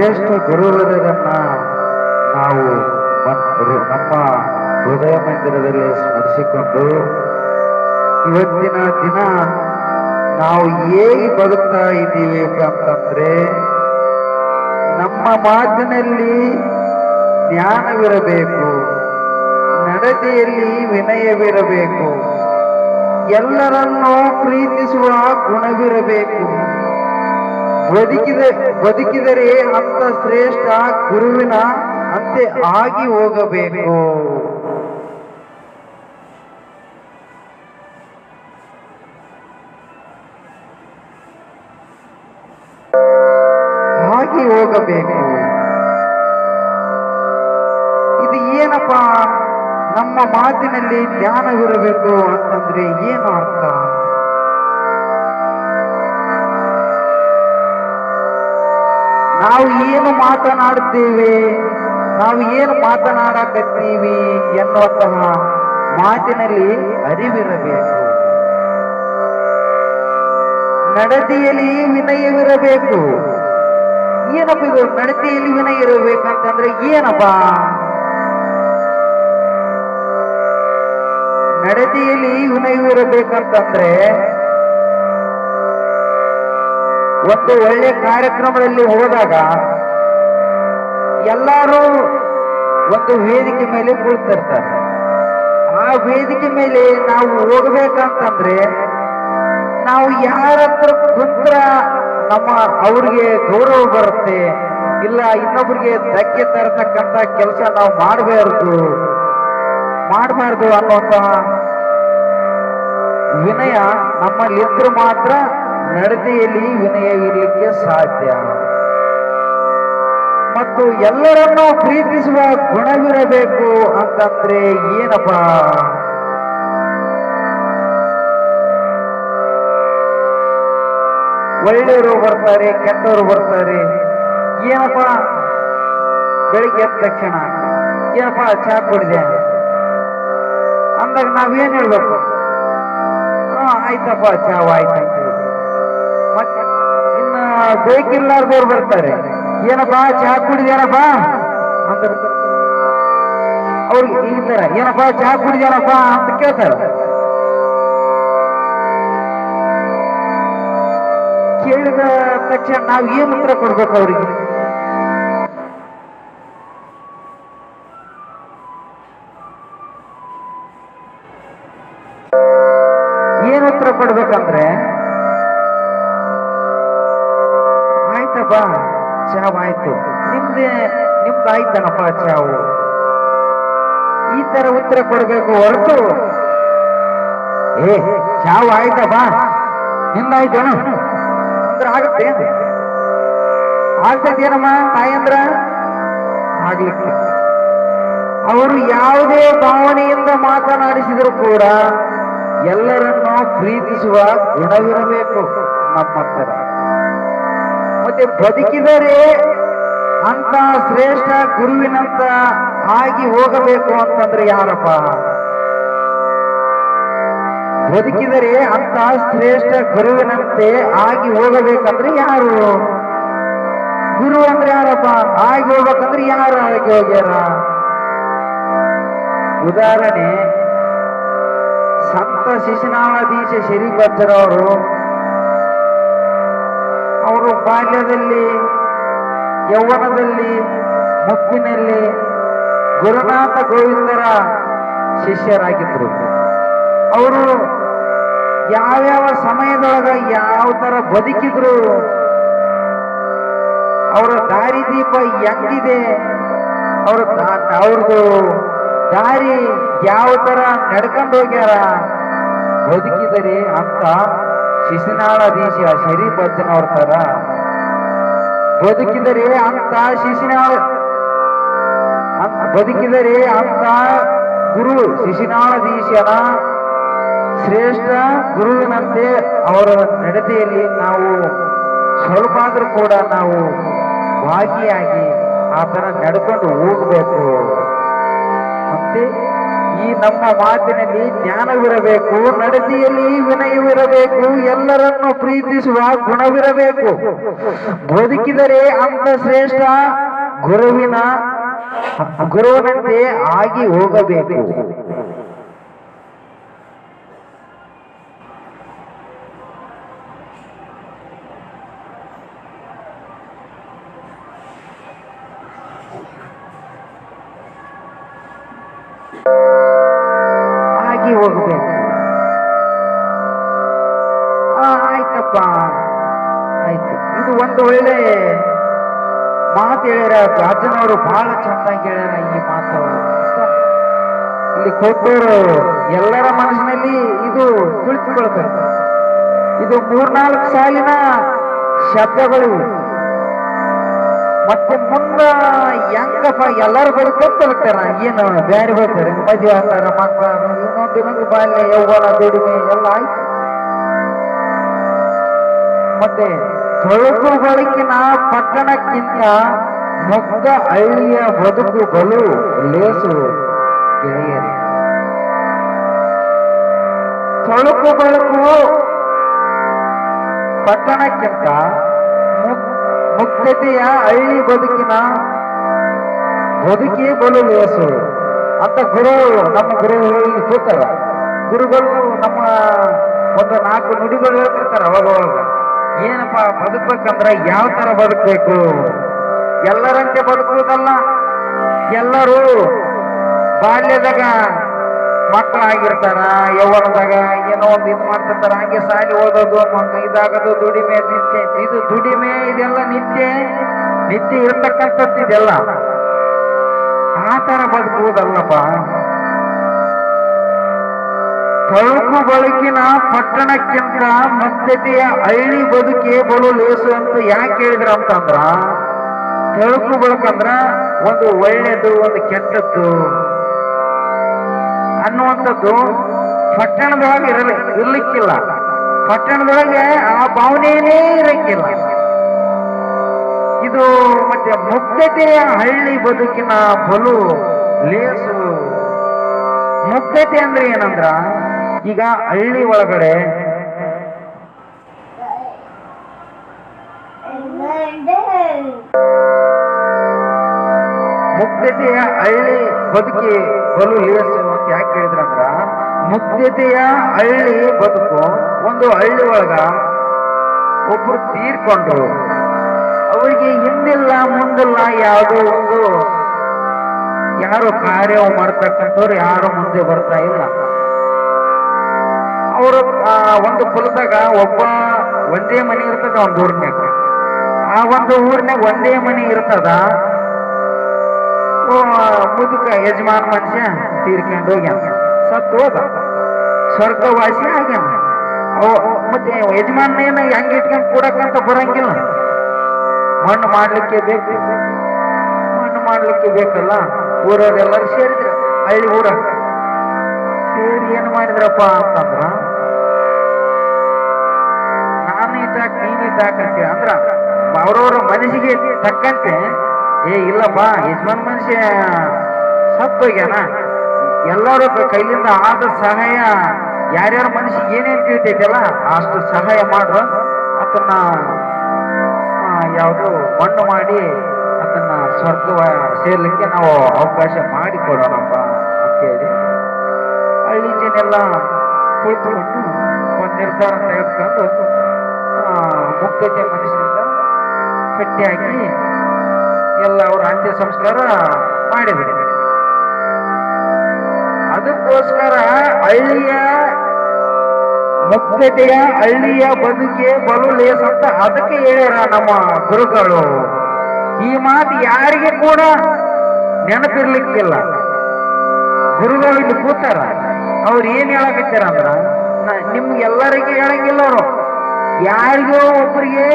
ಶ್ರೇಷ್ಠ ಗುರುವರನ್ನ ನಾವು ನಮ್ಮ ಹೃದಯ ಮಂದಿರದಲ್ಲಿ ಸ್ಮರಿಸಿಕೊಂಡು ಇವತ್ತಿನ ದಿನ ನಾವು ಹೇಗೆ ಬದುಕ್ತಾ ಇದ್ದೀವಿ ಅಂತಂದ್ರೆ ನಮ್ಮ ಮಾತಿನಲ್ಲಿ ಜ್ಞಾನವಿರಬೇಕು, ನಡತೆಯಲ್ಲಿ ವಿನಯವಿರಬೇಕು, ಎಲ್ಲರನ್ನೂ ಪ್ರೀತಿಸುವ ಗುಣವಿರಬೇಕು. ಬದುಕಿದ, ಬದುಕಿದರೆ ಅಂತ ಶ್ರೇಷ್ಠ, ಗುರುವಿನ ಅಂತೆ ಆಗಿ ಹೋಗಬೇಕು. ಆಗಿ ಹೋಗಬೇಕು. ಇದು ಏನಪ್ಪ? ನಮ್ಮ ಮಾತಿನಲ್ಲಿ ಜ್ಞಾನವಿರಬೇಕು ಅಂತಂದ್ರೆ ಏನು ಅರ್ಥ? ನಾವು ಏನು ಮಾತನಾಡುತ್ತೇವೆ? ನಾವು ಏನು ಮಾತನಾಡಕತ್ತೀವಿ ಎನ್ನುವಂತಹ ಮಾತಿನಲ್ಲಿ ಅರಿವಿರಬೇಕು. ನಡತೆಯಲ್ಲಿ ವಿನಯವಿರಬೇಕು. ಏನಪ್ಪ ಇದು? ನಡತೆಯಲ್ಲಿ ವಿನಯ ಇರಬೇಕಂತಂದ್ರೆ ಏನಪ್ಪ? ನಡತೆಯಲ್ಲಿ ವಿನಯವಿರಬೇಕಂತಂದ್ರೆ ಒಂದು ಒಳ್ಳೆ ಕಾರ್ಯಕ್ರಮದಲ್ಲಿ ಹೋದಾಗ ಎಲ್ಲರೂ ಒಂದು ವೇದಿಕೆ ಮೇಲೆ ಕುಳಿತಿರ್ತಾರೆ. ಆ ವೇದಿಕೆ ಮೇಲೆ ನಾವು ಹೋಗ್ಬೇಕಂತಂದ್ರೆ ನಾವು ಯಾರತ್ರ ಕುಂತ್ರ ನಮ್ಮ ಅವ್ರಿಗೆ ಗೌರವ ಬರುತ್ತೆ, ಇಲ್ಲ ಇನ್ನೊಬ್ರಿಗೆ ಧಕ್ಕೆ ತರತಕ್ಕಂತ ಕೆಲಸ ನಾವು ಮಾಡಬಾರ್ದು ಮಾಡಬಾರ್ದು ಅನ್ನುವಂತಹ ವಿನಯ ನಮ್ಮಲ್ಲಿದ್ರೆ ಮಾತ್ರ ನಡತೆಯಲ್ಲಿ ವಿನಯ ಇರಲಿಕ್ಕೆ ಸಾಧ್ಯ. ಮತ್ತು ಎಲ್ಲರನ್ನೂ ಪ್ರೀತಿಸುವ ಗುಣವಿರಬೇಕು ಅಂತಂದ್ರೆ ಏನಪ್ಪ? ಒಳ್ಳೆಯವರು ಬರ್ತಾರೆ, ಕೆಟ್ಟವರು ಬರ್ತಾರೆ. ಏನಪ್ಪ? ಬೆಳಿಗ್ಗೆ ಎದ್ದ ತಕ್ಷಣ, ಏನಪ್ಪ, ಚಹಾ ಕುಡಿದೆ? ಅಂದಾಗ ನಾವೇನ್ ಹೇಳ್ಬೇಕು? ಹಾ, ಆಯ್ತಪ್ಪ, ಚಹಾ, ಆಯ್ತು. ಬೇಕಿಲ್ಲಾರ್ದವ್ರು ಬರ್ತಾರೆ. ಏನಪ್ಪಾ ಚಹಾ ಕುಡಿದ್ಯಾರಪ್ಪಾ ಅಂತ ಅವ್ರಿಗೆ ಈ ತರ ಏನಪ್ಪಾ ಚಹಾ ಕುಡಿದ್ಯಾರಪ್ಪಾ ಅಂತ ಕೇಳ್ತಾರೆ. ಕೇಳಿದ ತಕ್ಷಣ ನಾವು ಏನು ಉತ್ತರ ಕೊಡ್ಬೇಕು ಅವ್ರಿಗೆ? ಏನು ಉತ್ತರ ಕೊಡ್ಬೇಕಂದ್ರೆ ಆಯ್ತಪ್ಪ ಚಾವ್ ಆಯ್ತು ನಿಮ್ದೇ, ನಿಮ್ದಾಯ್ತನಪ್ಪ ಚಾವು. ಈ ತರ ಉತ್ತರ ಕೊಡ್ಬೇಕು ಹೊರತು. ಏ, ಚಾವು ಆಯ್ತಪ್ಪ ನಿಂದಾಯ್ತೇನು ಉತ್ತರ ಆಗತ್ತೆ. ಆಗ್ತದೇನಮ್ಮ ತಾಯಂದ್ರ? ಆಗ್ಲಿಕ್ಕೆ. ಅವರು ಯಾವುದೇ ಭಾವನೆಯಿಂದ ಮಾತನಾಡಿಸಿದರೂ ಕೂಡ ಎಲ್ಲರನ್ನೂ ಪ್ರೀತಿಸುವ ಗುಣವಿರಬೇಕು ನಮ್ಮ ಹತ್ತಿರ ಮತ್ತೆ ಬದುಕಿದರೆ ಅಂತ ಶ್ರೇಷ್ಠ ಗುರುವಿನಂತ ಆಗಿ ಹೋಗಬೇಕು ಅಂತಂದ್ರೆ ಯಾರಪ್ಪ? ಬದುಕಿದರೆ ಅಂತ ಶ್ರೇಷ್ಠ ಗುರುವಿನಂತೆ ಆಗಿ ಹೋಗಬೇಕಂದ್ರೆ ಯಾರು? ಗುರು ಅಂದ್ರೆ ಯಾರಪ್ಪ? ಆಗಿ ಹೋಗ್ಬೇಕಂದ್ರೆ ಯಾರು ಆಗಿ ಹೋಗ್ಯಾರ? ಉದಾಹರಣೆ, ಸಂತ ಶಿಶುನಾಧೀಶ ಅವರು ಬಾಲ್ಯದಲ್ಲಿ, ಯೌವನದಲ್ಲಿ ಮುಪ್ಪಿನಲ್ಲಿ ಗುರುನಾಥ ಗೋವಿಂದರ ಶಿಷ್ಯರಾಗಿದ್ದರು. ಅವರು ಯಾವ್ಯಾವ ಸಮಯದೊಳಗ ಯಾವ ತರ ಬದುಕಿದ್ರು, ಅವರ ದಾರಿದೀಪ ಹೆಂಗಿದೆ, ಅವ್ರ ಅವ್ರದ್ದು ದಾರಿ ಯಾವ ತರ ನಡ್ಕೊಂಡು ಹೋಗ್ಯಾರ, ಬದುಕಿದರೆ ಅಂತ ಶಿಶುನಾಳಾಧೀಶ ಶರೀಫ್ ಅಜ್ಜನವ್ರ ತರ ಬದುಕಿದರೆ ಅಂತ ಶಿಶುನಾಳ ಬದುಕಿದರೆ ಅಂತ ಗುರು ಶಿಶುನಾಳಾಧೀಶನ ಶ್ರೇಷ್ಠ ಗುರುವಿನಂತೆ ಅವರ ನಡತೆಯಲ್ಲಿ ನಾವು ಸ್ವಲ್ಪ ಆದರೂ ಕೂಡ ನಾವು ಭಾಗಿಯಾಗಿ ಆತನ ನಡ್ಕೊಂಡು ಹೋಗ್ಬೇಕು. ಮತ್ತೆ ನಮ್ಮ ಮಾತಿನಲ್ಲಿ ಜ್ಞಾನವಿರಬೇಕು, ನಡತೆಯಲ್ಲಿ ವಿನಯವಿರಬೇಕು, ಎಲ್ಲರನ್ನು ಪ್ರೀತಿಸುವ ಗುಣವಿರಬೇಕು. ಬದುಕಿದರೆ ಅಂತ ಶ್ರೇಷ್ಠ ಗುರುವಿನ ಗುರುವಿನಂತೆ ಆಗಿ ಹೋಗಬೇಕು. ಆಗಿ ಹೋಗಬೇಕು. ಆಯ್ತಪ್ಪ. ಆಯ್ತು. ಇದು ಒಂದು ಒಳ್ಳೆ ಮಾತು ಹೇಳ್ಯಾರ. ರಾಜನವರು ಬಹಳ ಚೆನ್ನಾಗಿ ಹೇಳ್ಯಾರ ಈ ಮಾತು. ಇಲ್ಲಿ ಕೊಟ್ಟವರು ಎಲ್ಲರ ಮನಸ್ಸಿನಲ್ಲಿ ಇದು ಕುಳಿತುಕೊಳ್ಬೇಕು ಇದು ಮೂರ್ನಾಲ್ಕು ಸಾಲಿನ ಶಬ್ದಗಳು. ಮತ್ತೆ ಮುನ್ನ ಹೆಂಗಪ್ಪ ಎಲ್ಲರೂ ಬದುಕೊಂತ ಬದುಕ್ತಾರ ಏನು ಬೇರೆ ಹೋಗ್ತಾರೆ. ಮದುವೆ ಆಗ್ತಾರ ಮಕ್ಕಳ ಇನ್ನೊಂದು ಇನ್ನೊಂದು ಬಾಲ್ಯ ಯೌವನ ದುಡಿಮೆ, ಎಲ್ಲ ಆಯ್ತು. ಮತ್ತೆ ತೊಳಕು ಬಳಕಿನ ಪಟ್ಟಣಕ್ಕಿಂತ ಮುಗ್ಧ ಹಳ್ಳಿಯ ಬದುಕು ಬಲು ಲೇಸು ಗೆಳೆಯರಿ. ತೊಳಕು ಬೆಳಕು ಪಟ್ಟಣಕ್ಕಿಂತ ಮುಗ್ಧತೆಯ ಹಳ್ಳಿ ಬದುಕಿನ ಬದುಕೇ ಬಲು ಲೇಸು. ಅಂತ ಗುರು ನಮ್ಮ ಗುರುಗಳಲ್ಲಿ ಕೂತಾರ ಗುರುಗಳು ನಮ್ಮ ಒಂದು ನಾಲ್ಕು ನುಡಿಗಳು ಹೇಳ್ತಿರ್ತಾರೆ ಅವಾಗ ಏನಪ್ಪ ಬದುಕ್ಬೇಕಂದ್ರೆ ಯಾವ ತರ ಬದುಕಬೇಕು? ಎಲ್ಲರಂತೆ ಬದುಕುವುದಲ್ಲ? ಎಲ್ಲರೂ ಬಾಲ್ಯದಾಗ ಮಕ್ಕಳಾಗಿರ್ತಾರ, ಯೌವನದಾಗ ಏನೋ ಒಂದು ಇದು ಮಾಡ್ತಿರ್ತಾರ, ಹಂಗೆ ಸಾಲಿ ಓದೋದು ಇದಾಗೋದು ದುಡಿಮೆ, ನಿತ್ಯ, ಇದು ದುಡಿಮೆ, ಇದೆಲ್ಲ ನಿತ್ಯ ನಿತ್ಯ ಇರ್ತಕ್ಕಂಥದ್ದು ಇದೆಲ್ಲ. ಆ ಬದುಕೋದಲ್ಲಪ್ಪ ಬದುಕುವುದಲ್ಲಪ್ಪ. ಬಳಕಿನ ಮಕ್ಕಳ ಪಟ್ಟಣಕ್ಕಿಂತ ಮತ್ತೆಯ ಹಳ್ಳಿ ಬದುಕಿ ಬಲು ಲೇಸು ಅಂತ ಯಾಕೆ ಹೇಳಿದ್ರ ಅಂತಂದ್ರ ಕಳುಕು ಬಳಕಂದ್ರ ಒಂದು ಒಳ್ಳೇದು, ಒಂದು ಕೆಟ್ಟದ್ದು. ಅನ್ನುವಂಥದ್ದು ಪಟ್ಟಣದೊಳಗೆ ಇರಲಿ, ಇರ್ಲಿಕ್ಕಿಲ್ಲ. ಪಟ್ಟಣದೊಳಗೆ ಆ ಭಾವನೆಯೇ ಇರಕ್ಕಿಲ್ಲ. ಇದು ಮತ್ತೆ ಮುಗ್ಧತೆಯ ಹಳ್ಳಿ ಬದುಕಿನ ಬಲು ಲೇಸು. ಮುಗ್ಧತೆ ಅಂದ್ರೆ ಏನಂದ್ರ, ಈಗ ಹಳ್ಳಿ ಒಳಗಡೆ ಮುಗ್ಧತೆಯ ಹಳ್ಳಿ ಬದುಕಿ ಬಲು ಲೇಸು. ಯಾಕೆ ಹೇಳಿದ್ರಂದ್ರ ಮುಗ್ಧತೆಯ ಹಳ್ಳಿ ಬದುಕು ಒಂದು ಹಳ್ಳಿ ಒಳಗ ಒಬ್ರು ತೀರ್ಕೊಂಡು ಅವರಿಗೆ ಹಿಂದಿಲ್ಲ ಮುಂದಿಲ್ಲ ಯಾವುದೋ ಒಂದು ಯಾರು ಕಾರ್ಯ ಮಾಡ್ತಕ್ಕಂಥವ್ರು ಯಾರು ಮುಂದೆ ಬರ್ತಾ ಇಲ್ಲ. ಅವರು ಒಂದು ಕುಲದಾಗ ಒಬ್ಬ ಒಂದೇ ಮನೆ ಇರ್ತದ ಒಂದು ಊರಿನಾಗ ಆ ಒಂದು ಊರಿನಾಗ ಒಂದೇ ಮನೆ ಇರ್ತದ ಮುದುಕ ಯಜಮಾನ ಮನುಷ್ಯ ತೀರ್ಕೊಂಡು ಹೋಗ್ಯಾನ. ಸತ್ತು ಹೋದ. ಸ್ವರ್ಗವಾಸಿ ಆಗ್ಯಾನ. ಮತ್ತೆ ಮತ್ತೆ ಯಜಮಾನೇನ ಹೆಂಗ್ ಇಟ್ಕೊಂಡು ಕೂಡಕಂತ ಬರಂಗಿಲ್ಲ. ಮಣ್ಣು ಮಾಡ್ಲಿಕ್ಕೆ ಬೇಕು. ಮಣ್ಣು ಮಾಡ್ಲಿಕ್ಕೆ ಬೇಕಲ್ಲ. ಊರವರೆಲ್ಲರೂ ಸೇರಿದ್ರು, ಹಳ್ಳಿ ಊರ. ಸೇರಿ ಏನ್ ಮಾಡಿದ್ರಪ್ಪ ಅಂತಂದ್ರ, ನಾನು ಇಟ್ಟಾಕ, ನೀನು ಇಟ್ಟಾಕಂತೀವಿ ಅಂದ್ರ, ಅವ್ರವ್ರ ಮನಸ್ಸಿಗೆ ತಕ್ಕಂತೆ ಏ, ಇಲ್ಲಪ್ಪ, ಯಜಮಾನ್ ಮನುಷ್ಯ ಸತ್ತೋಗ್ಯಾನ? ಎಲ್ಲರೂ ಕೈಲಿಂದ ಆದ ಸಹಾಯ ಯಾರ್ಯಾರ ಮನುಷ್ಯ ಏನೇನು ತಿಳಿತೈತಲ್ಲ, ಅಷ್ಟು ಸಹಾಯ ಮಾಡು. ಅದನ್ನ ಯಾವುದು ಮಣ್ಣು ಮಾಡಿ ಅದನ್ನ ಸ್ವರ್ಗ ಸೇರ್ಲಿಕ್ಕೆ ನಾವು ಅವಕಾಶ ಮಾಡಿಕೊಡೋಣಪ್ಪ ಅಂತೇಳಿ ಹಳ್ಳಿ ಜನೆಲ್ಲ ಕುಳಿತುಕೊಂಡು ಒಂದು ನಿರ್ಧಾರ ತೆಗೆದುಕೊಂಡು ಮುಗ್ಧತೆ ಮನುಷ್ಯರಿಂದ ಕಟ್ಟಿಯಾಗಿ ಎಲ್ಲ ಅವ್ರ ಅಂತ್ಯ ಸಂಸ್ಕಾರ ಮಾಡಿದ್ರು. ಅದಕ್ಕೋಸ್ಕರ ಹಳ್ಳಿಯ ಮುಕ್ತತೆಯ ಹಳ್ಳಿಯ ಬದುಕೆ ಬಲು ಲೇಸ್ ಅಂತ ಅದಕ್ಕೆ ಹೇಳ್ಯಾರ ನಮ್ಮ ಗುರುಗಳು. ಈ ಮಾತು ಯಾರಿಗೆ ಕೂಡ ನೆನಪಿರ್ಲಿಕ್ಕಿಲ್ಲ. ಗುರುಗಳು ಇಲ್ಲಿ ಕೂತಾರ. ಅವ್ರು ಏನ್ ಹೇಳಕತ್ತಾರ ಅಂದ್ರ ನಿಮ್ಗೆಲ್ಲರಿಗೆ ಹೇಳಂಗಿಲ್ಲ ಅವರು. ಯಾರಿಗೋ ಒಬ್ಬರಿಗೆ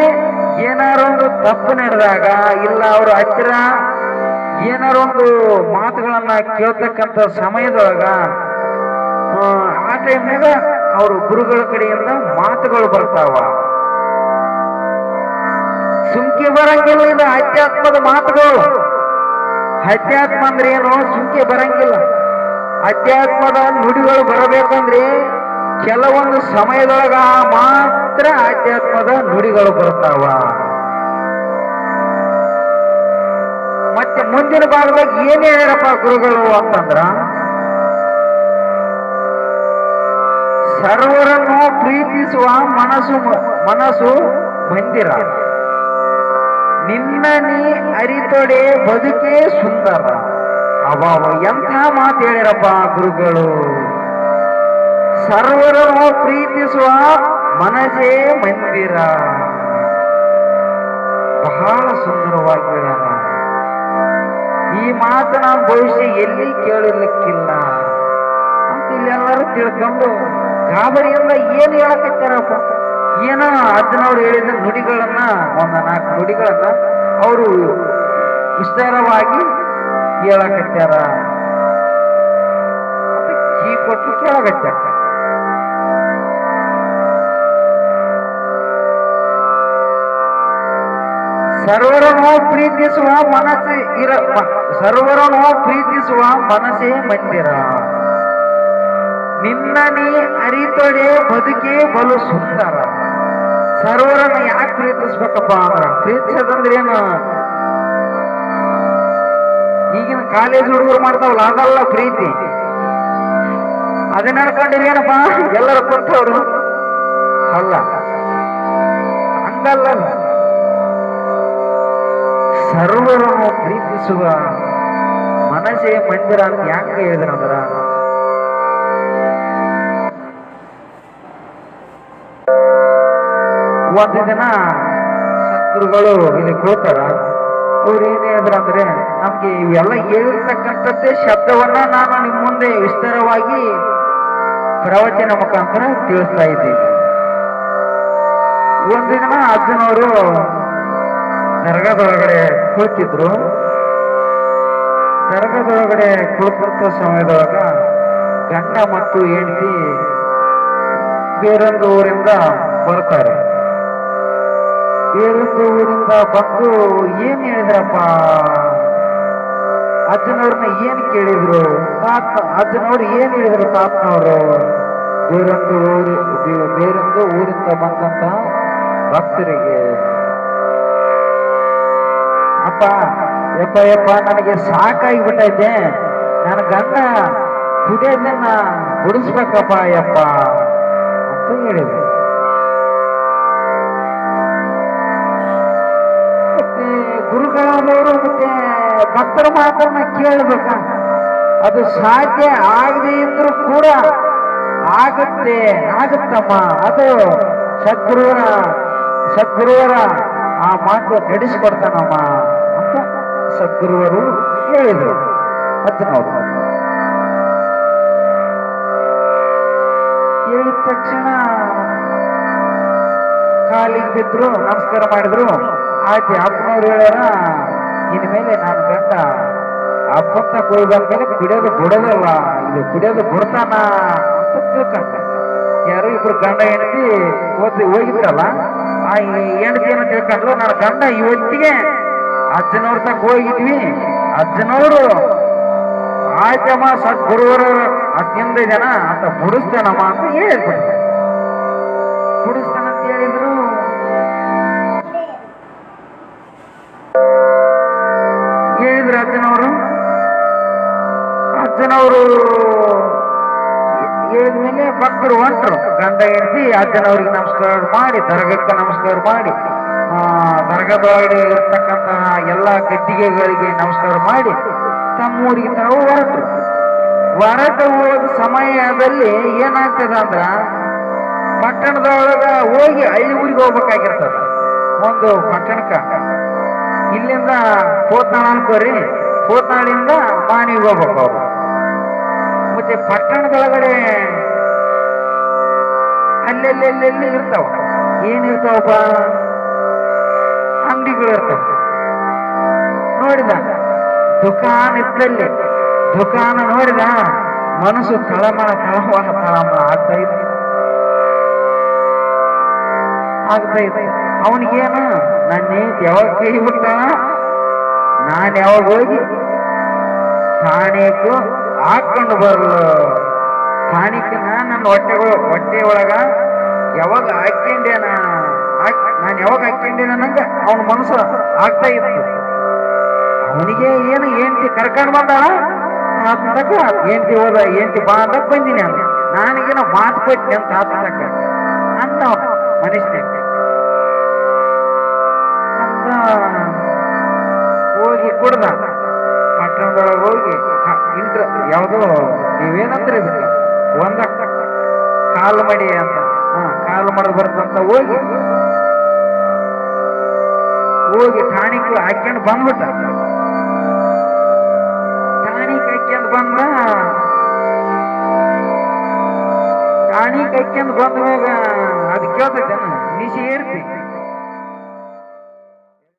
ಏನಾರ ಒಂದು ತಪ್ಪು ನಡೆದಾಗ ಇಲ್ಲ ಅವ್ರ ಹತ್ತಿರ ಏನಾರೊಂದು ಮಾತುಗಳನ್ನ ಕೇಳ್ತಕ್ಕಂಥ ಸಮಯದೊಳಗ ಆ, ಟೈಮ್ನಾಗ ಅವರು ಗುರುಗಳ ಕಡೆಯಿಂದ ಮಾತುಗಳು ಬರ್ತಾವ. ಸುಂಕಿ ಬರಂಗಿಲ್ಲ ಇದು ಅಧ್ಯಾತ್ಮದ ಮಾತುಗಳು. ಅಧ್ಯಾತ್ಮ ಅಂದ್ರೆ ಏನು? ಸುಂಕಿ ಬರಂಗಿಲ್ಲ. ಅಧ್ಯಾತ್ಮದ ನುಡಿಗಳು ಬರಬೇಕಂದ್ರೆ ಕೆಲವೊಂದು ಸಮಯದೊಳಗ ಮಾತ್ರ ಆಧ್ಯಾತ್ಮದ ನುಡಿಗಳು ಬರ್ತಾವ ಮತ್ತೆ ಮುಂದಿನ ಭಾಗದಾಗ ಏನ್ ಹೇಳ್ಯಾರಪ್ಪ ಗುರುಗಳು ಅಂತಂದ್ರ, ಸರ್ವರನ್ನು ಪ್ರೀತಿಸುವ ಮನಸ್ಸು ಮನಸ್ಸು ಮಂದಿರ. ನಿನ್ನ ನೀ ಅರಿತೊಡೆ ಬದುಕೇ ಸುಂದರ. ಅವ ಎಂಥ ಮಾತು ಹೇಳಿರಪ್ಪ ಗುರುಗಳು. ಸರ್ವರನ್ನು ಪ್ರೀತಿಸುವ ಮನಸ್ಸೇ ಮಂದಿರ. ಬಹಳ ಸುಂದರವಾಗಿ ಈ ಮಾತು ನಾನು ಭವಿಷ್ಯ ಎಲ್ಲಿ ಕೇಳಿರ್ಲಿಕ್ಕಿಲ್ಲ ಅಂತ ಇಲ್ಲೆಲ್ಲರೂ ತಿಳ್ಕೊಂಡು ಗಾಬರಿಯಿಂದ ಏನು ಹೇಳಕತ್ತಾರಪ್ಪ ಏನೋ ಅಜ್ಜನವ್ರು ಹೇಳಿದ ನುಡಿಗಳನ್ನ, ಒಂದು ನಾಲ್ಕು ನುಡಿಗಳನ್ನ ಅವರು ವಿಸ್ತಾರವಾಗಿ ಹೇಳಕತ್ತಾರ ಅಂತ ಕೀ ಕೊಟ್ಟು ಕೇಳಕತ್ಯಾರ. ಸರ್ವರನ್ನು ಪ್ರೀತಿಸುವ ಮನಸ್ಸು ಇರ ಸರ್ವರನ್ನು ಪ್ರೀತಿಸುವ ಮನಸ್ಸೇ ಮಂದಿರ. ನಿನ್ನ ನೀ ಅರಿತೊಡೆ ಬದುಕೇ ಬಲು ಸುಂದರ. ಸರ್ವರನ್ನ ಯಾಕೆ ಪ್ರೀತಿಸ್ಬೇಕಪ್ಪ ಅಂದ್ರ ಪ್ರೀತಿಸೋದಂದ್ರೆ ಏನು ಈಗಿನ ಕಾಲೇಜ್ ಹುಡುಗರು ಮಾಡ್ತಾವಲ್ಲ, ಅದಲ್ಲ ಪ್ರೀತಿ. ಅದನ್ನ ಹೇಳ್ಕೊಂಡಿರೇನಪ್ಪ ಎಲ್ಲರೂ ಕೊಟ್ಟವರು ಅಲ್ಲ. ಹಂಗಲ್ಲ. ಸರ್ವರನ್ನು ಪ್ರೀತಿಸುವ ಮನಸ್ಸೇ ಮಂದಿರ ಅಂತ ಯಾಕೆ ಹೇಳಿದ್ರಂದ್ರ ಒಂದು ದಿನ ಶತ್ರುಗಳು ಇಲ್ಲಿ ಕೊಡ್ತಾರ ಅವ್ರು ಏನ್ ಹೇಳಿದ್ರಂದ್ರೆ ನಮ್ಗೆ ಇವೆಲ್ಲ ಹೇಳಿರ್ತಕ್ಕಂಥದ್ದೇ ಶಬ್ದವನ್ನ ನಾನು ನಿಮ್ಮ ಮುಂದೆ ವಿಸ್ತಾರವಾಗಿ ಪ್ರವಚನ ಮುಖಾಂತರ ತಿಳಿಸ್ತಾ ಇದ್ದೀನಿ. ಒಂದು ದಿನ ಅಜ್ಜನವರು ದರ್ಗಾದೊಳಗಡೆ ಕುಳಿತಿದ್ರು. ದರ್ಗಾದೊಳಗಡೆ ಕುಳಿತಂತ ಸಮಯದೊಳಗ ಗಂಡ ಮತ್ತು ಹೆಂಡತಿ ಬೇರೊಂದು ಊರಿಂದ ಬರ್ತಾರೆ ಬೇರೊಂದು ಊರಿಂದ ಬಂದು ಏನ್ ಹೇಳಿದ್ರಪ್ಪ? ಅಜ್ಜನವ್ರನ್ನ ಏನ್ ಕೇಳಿದ್ರು? ತಾತ, ಅಜ್ಜನವ್ರು ಏನ್ ಹೇಳಿದ್ರು ತಾತನವರು? ಬೇರೊಂದು ಊರು ಬೇರೊಂದು ಊರಿಂದ ಬಂದಂತ ಭಕ್ತರಿಗೆ ಅಪ್ಪ ಯಪ್ಪ ಯಪ್ಪ ನನಗೆ ಸಾಕಾಗಿ ಬಿಟ್ಟೈತೆ ನನ್ನ ಗಂಡ ಕುಡಿಯೋದನ್ನ ಬಿಡಿಸ್ಬೇಕಪ್ಪ ಯಪ್ಪ ಅಂತ ಹೇಳಿದೆ ಮತ್ತೆ ಗುರುಗಳಾದವರು ಮತ್ತೆ ಭಕ್ತರ ಮಾತನ್ನ ಕೇಳಬೇಕ? ಅದು ಸಾಧ್ಯ ಆಗದೆ ಇದ್ರೂ ಕೂಡ ಆಗುತ್ತೆ, ಆಗುತ್ತಮ್ಮ. ಅದು ಸದ್ಗುರುವರ ಸದ್ಗುರುವರ ಆ ಮಾತು ನಡೆಸಿಕೊಡ್ತಾನಮ್ಮ ಸದ್ಗುರುವರು ಹೇಳಿದರು. ಅಜ್ಜನವರು ಹೇಳಿದ ತಕ್ಷಣ ಕಾಲಿಗೆ ಬಿದ್ರು ನಮಸ್ಕಾರ ಮಾಡಿದ್ರು. ಆಯ್ತು ಅಪ್ಪನವ್ರು ಹೇಳೋಣ. ಇನ್ಮೇಲೆ ನಾನು ಗಂಡ. ಅಪ್ಪಂತ ಬಂದ್ಮೇಲೆ ಕುಡಿಯೋದು ಬಿಡೋದಲ್ಲ ಇದು ಕುಡಿಯೋದು ಬಿಡ್ತಾನ ಅಂತ ತಿಳ್ಕೊಂಡ. ಯಾರು ಇಬ್ರು ಗಂಡ ಹೆಂಡತಿ ಓದಿ ಹೋಗಿದ್ರಲ್ಲ, ಆ ಹೆಂಡತಿ ಏನೋ ತಿಳ್ಕೊಂಡ್ರು, ನನ್ನ ಗಂಡ ಇವತ್ತಿಗೆ ಅಜ್ಜನವ್ರ ತಕ್ಕ ಹೋಗಿದ್ವಿ. ಅಜ್ಜನವರು, ಆಯ್ತಮ್ಮ, ಸದ್ಗುರುವರು, ಹದಿನೈದು ಜನ ಅಂತ ಬಿಡಿಸ್ತೇನಮ್ಮ ಅಂತ ಹೇಳಿದ್ಬಿಟ್ಟು ಬಿಡಿಸ್ತಾನಂತ ಹೇಳಿದ್ರು. ಹೇಳಿದ್ರು ಅಜ್ಜನವರು. ಅಜ್ಜನವರು ಹೇಳಿದ್ಮೇಲೆ ಭಕ್ತರು ಹೊಂಟರು. ಗಂಡ ಹೆಂಡತಿ ಅಜ್ಜನವ್ರಿಗೆ ನಮಸ್ಕಾರ ಮಾಡಿ, ದರ್ಗಕ್ಕೆ ನಮಸ್ಕಾರ ಮಾಡಿ. ದರ್ಗದೊಳಗಡೆ ಇರ್ತಕ್ಕಂತಹ ಎಲ್ಲ ಗದ್ದಿಗೆಗಳಿಗೆ ನಮಸ್ಕಾರ ಮಾಡಿ ತಮ್ಮೂರಿಗೆ ತಾವು ಹೊರಟರು. ಹೊರಟು ಹೋದ ಸಮಯದಲ್ಲಿ ಏನಾಗ್ತದ ಅಂದ್ರ ಪಟ್ಟಣದೊಳಗ ಹೋಗಿ ಹಳ್ಳಿ ಊರಿಗೆ ಹೋಗ್ಬೇಕಾಗಿರ್ತದ. ಒಂದು ಪಟ್ಟಣಕ್ಕ. ಇಲ್ಲಿಂದ ಪೋತ್ನಾಳ ಅನ್ಕೋರಿ ಪೋತ್ನಾಳಿಂದ ಮಾನಿಗೆ ಹೋಗ್ಬೇಕು ಅವ್ರು. ಮತ್ತೆ ಪಟ್ಟಣದೊಳಗಡೆ ಅಲ್ಲೆಲ್ಲೆಲ್ಲೆಲ್ಲಿ ಇರ್ತಾವ. ಏನಿರ್ತಾವಪ್ಪ ಇರ್ತಾವ ನೋಡಿದ? ದುಕಾನ್ ಇತ್ತಲ್ಲಿ ದುಕಾನ ನೋಡಿದ? ಮನಸ್ಸು ತಳಮಳ ತಳಮಳ ತಳಮಳ ಆಗ್ತಾ ಇದೆ. ಆಗ್ತಾ ಇದೆ. ಅವನಿಗೇನು? ನನ್ನ ಯಾವಾಗ ಕೈ ಬಿಟ್ಟ? ನಾನು ಯಾವಾಗ ಹೋಗಿ? ಠಾಣೆಗೂ ಹಾಕೊಂಡು ಬರಲು. ಠಾಣಿಕನ ನನ್ನ ಹೊಟ್ಟೆ ಹೊಟ್ಟೆ ಒಳಗ ಯಾವಾಗ ಹಾಕ್ಯಂಡೇನ ನಾನು ಯಾವಾಗ ಹಾಕೊಂಡಿನ ನಂಗೆ ಅವನ ಮನಸ್ಸು ಆಗ್ತಾ ಇತ್ತು. ಅವನಿಗೆ ಏನು ಏಂತಿ ಕರ್ಕೊಂಡು ಬಂದಾಳ? ತಾತಂದಕ್ಕ ಏಂತಿ ಹೋದ ಏಂತಿ ಬಾ ಅಂತ ಬಂದಿನಿ ಅಂತ ನಾನಿಗೇನ ಮಾತು ಕೊಟ್ಟಿ ಅಂತ ತಾತಂದಕ್ಕ ಅಂತ ಮನಸ್ಸಿನ ಅಂತ ಹೋಗಿ ಕುಡ್ದ. ಪಟ್ಟಣದೊಳಗೆ ಹೋಗಿ ಇಂಟ್ರ, ಯಾವುದೋ ನೀವೇನಂದ್ರೆ ಒಂದ ಕಾಲು ಮಡಿ ಅಂತ. ಹಾ ಕಾಲು ಮಡದ್ ಬರ್ತಂತ ಹೋಗಿ ಹೋಗಿ ಟಾನಿಕ್ ಹಾಕ್ಯಂಡ್ ಬಂದ್ಬಿಟ್ಟ. ಟಾಣಿಕ್ ಹಾಕ್ಯಂಡ್ ಬಂದ ಟಾಣಿಕ್ ಹಾಕ್ಯಂಡ್ ಬಂದ ಹೋಗ ಅದು ಕೇಳ್ತೈತೇನ? ನಿಶಿ ಏರ್ತಿ.